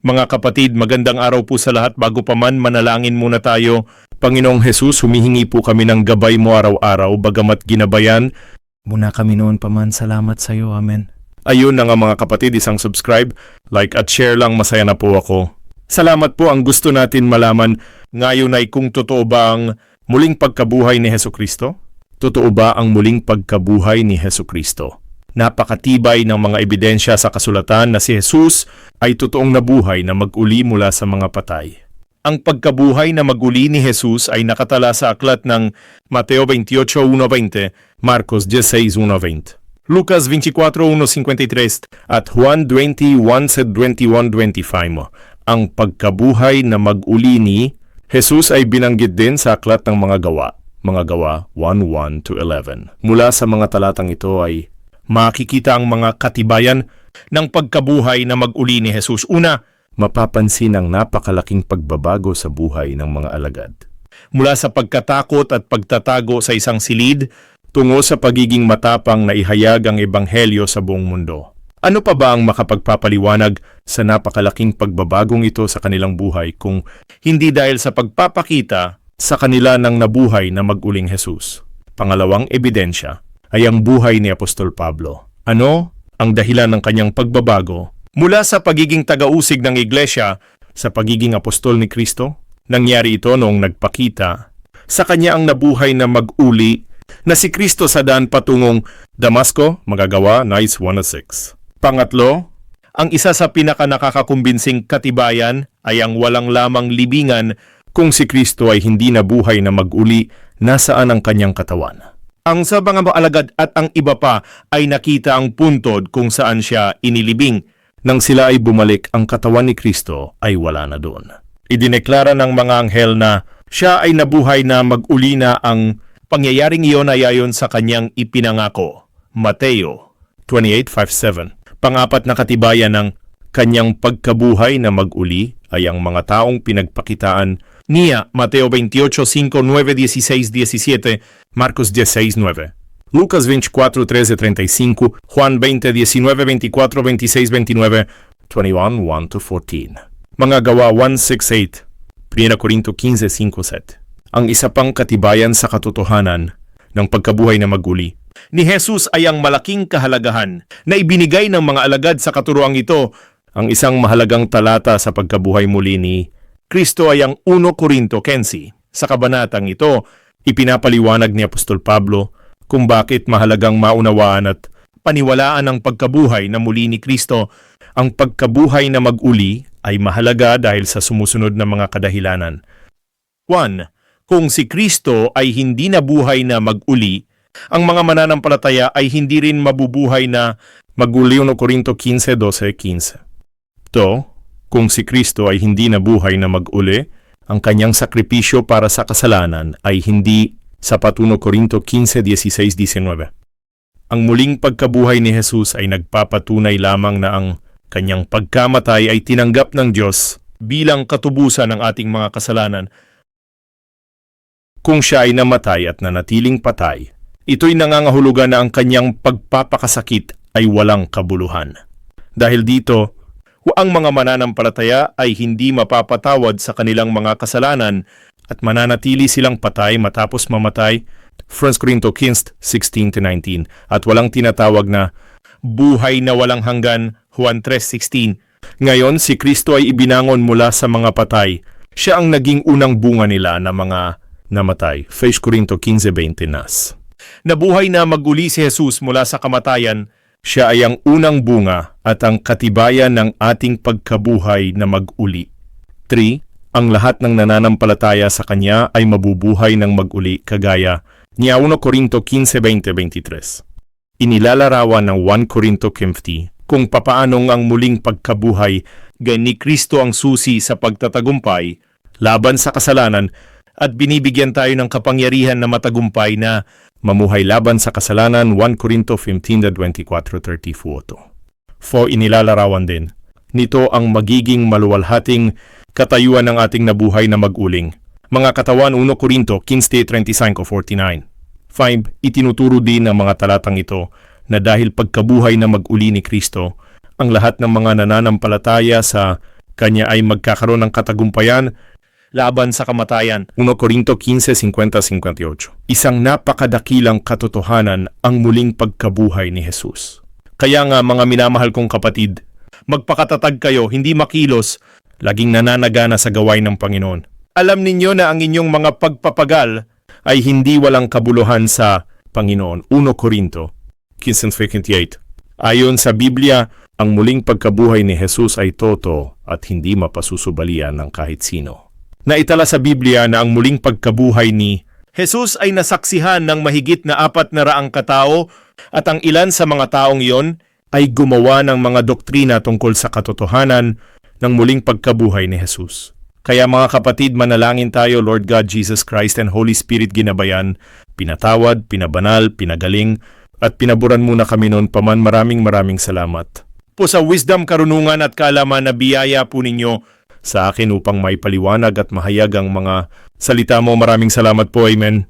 Mga kapatid, magandang araw po sa lahat. Bago pa man, manalangin muna tayo. Panginoong Jesus, humihingi po kami ng gabay mo araw-araw, bagamat ginabayan. Muna kami noon pa man, salamat sa iyo. Amen. Ayun na nga mga kapatid, isang subscribe, like at share lang, masaya na po ako. Salamat po ang gusto natin malaman ngayon ay kung totoo ba ang muling pagkabuhay ni Heso Kristo? Totoo ba ang muling pagkabuhay ni Heso Kristo? Napakatibay ng mga ebidensya sa kasulatan na si Jesus ay totoong nabuhay na mag-uli mula sa mga patay. Ang pagkabuhay na mag-uli ni Jesus ay nakatala sa aklat ng Mateo 28.1.20, Marcos 16.1.20, Lucas 24.1.53 at Juan 20.1.21.25. Ang pagkabuhay na mag-uli ni Jesus ay binanggit din sa aklat ng mga gawa, mga gawa 1.1 to 11. Mula sa mga talatang ito ay makikita ang mga katibayan ng pagkabuhay na mag-uli ni Jesus. Una, mapapansin ang napakalaking pagbabago sa buhay ng mga alagad. Mula sa pagkatakot at pagtatago sa isang silid, tungo sa pagiging matapang na ihayag ang ebanghelyo sa buong mundo. Ano pa ba ang makapagpapaliwanag sa napakalaking pagbabagong ito sa kanilang buhay kung hindi dahil sa pagpapakita sa kanila ng nabuhay na mag-uling Jesus? Pangalawang ebidensya ay ang buhay ni Apostol Pablo. Ano ang dahilan ng kanyang pagbabago mula sa pagiging tagausig ng iglesia sa pagiging apostol ni Kristo? Nangyari ito noong nagpakita sa kanya ang nabuhay na mag-uli na si Kristo sa daan patungong Damasco, magagawa, Nice 106. Pangatlo, ang isa sa pinaka nakakakumbinsing katibayan ay ang walang lamang libingan kung si Kristo ay hindi nabuhay na mag-uli nasaan ang kanyang katawan. Ang sa mga alagad at ang iba pa ay nakita ang puntod kung saan siya inilibing. Nang sila ay bumalik, ang katawan ni Kristo ay wala na doon. Idineklara ng mga anghel na siya ay nabuhay na mag-uli na ang pangyayaring iyon ay ayon sa kanyang ipinangako. Mateo 28.5.7 Pangapat na katibayan ng kanyang pagkabuhay na mag-uli ay ang mga taong pinagpakitaan niya Mateo 28, 5, 9, 16, 17, Marcos 16, 9. Lucas 24, 13, 35, Juan 20, 19, 24, 26, 29, 21, 1 to 14. Mga gawa 1, 6, 8, 1 Corinto 15, 5, 7. Ang isa pang katibayan sa katotohanan ng pagkabuhay na maguli ni Jesus ay ang malaking kahalagahan na ibinigay ng mga alagad sa katuroang ito. Ang isang mahalagang talata sa pagkabuhay muli ni Kristo ay ang 1 Corinto 15. Sa kabanatang ito, ipinapaliwanag ni Apostol Pablo kung bakit mahalagang maunawaan at paniwalaan ang pagkabuhay na muli ni Kristo. Ang pagkabuhay na mag-uli ay mahalaga dahil sa sumusunod na mga kadahilanan. 1. Kung si Kristo ay hindi nabuhay na mag-uli, ang mga mananampalataya ay hindi rin mabubuhay na mag-uli 1 Corinto 15, 12, 15. To, kung si Kristo ay hindi nabuhay na mag-uli, ang kanyang sakripisyo para sa kasalanan ay hindi sapat 1 Corinto 15, 16, 19. Ang muling pagkabuhay ni Jesus ay nagpapatunay lamang na ang kanyang pagkamatay ay tinanggap ng Diyos bilang katubusan ng ating mga kasalanan. Kung siya ay namatay at nanatiling patay, ito'y nangangahulugan na ang kanyang pagpapakasakit ay walang kabuluhan. Dahil dito, ang mga mananampalataya ay hindi mapapatawad sa kanilang mga kasalanan at mananatili silang patay matapos mamatay 1 Corinto 15, 16-19 at walang tinatawag na buhay na walang hanggan Juan 3.16. Ngayon, si Kristo ay ibinangon mula sa mga patay. Siya ang naging unang bunga nila na mga namatay. 1 Corinto 15.20 nas. Nabuhay na maguli si Jesus mula sa kamatayan, siya ay ang unang bunga at ang katibayan ng ating pagkabuhay na mag-uli. 3. Ang lahat ng nananampalataya sa Kanya ay mabubuhay ng mag-uli kagaya ni 1 Corinto 15.20-23. Inilalarawan ng 1 Corinto 50 kung papaanong ang muling pagkabuhay gay ni Kristo ang susi sa pagtatagumpay laban sa kasalanan at binibigyan tayo ng kapangyarihan na matagumpay na mamuhay laban sa kasalanan 1 Corinto 15.24-34. For inilalarawan din, nito ang magiging maluwalhating katayuan ng ating nabuhay na mag-uling. Mga katawan 1 Corinto 15.35-49. 5. Itinuturo din ng mga talatang ito na dahil pagkabuhay na mag-uli ni Kristo, ang lahat ng mga nananampalataya sa Kanya ay magkakaroon ng katagumpayan laban sa kamatayan. 1 Corinto 15.50-58 Isang napakadakilang katotohanan ang muling pagkabuhay ni Jesus. Kaya nga mga minamahal kong kapatid, magpakatatag kayo, hindi makilos, laging nananagana sa gawain ng Panginoon. Alam ninyo na ang inyong mga pagpapagal ay hindi walang kabuluhan sa Panginoon. 1 Corinto 15.58 Ayon sa Biblia, ang muling pagkabuhay ni Jesus ay toto at hindi mapasusubalian ng kahit sino. Naitala sa Biblia na ang muling pagkabuhay ni Jesus ay nasaksihan ng mahigit na apat na raang katao at ang ilan sa mga taong iyon ay gumawa ng mga doktrina tungkol sa katotohanan ng muling pagkabuhay ni Jesus. Kaya mga kapatid, manalangin tayo, Lord God, Jesus Christ and Holy Spirit ginabayan, pinatawad, pinabanal, pinagaling, at pinaburan muna kami noon paman maraming maraming salamat. Po sa wisdom, karunungan at kaalaman na biyaya po ninyo sa akin upang may paliwanag at mahayag ang mga salita mo. Maraming salamat po. Amen.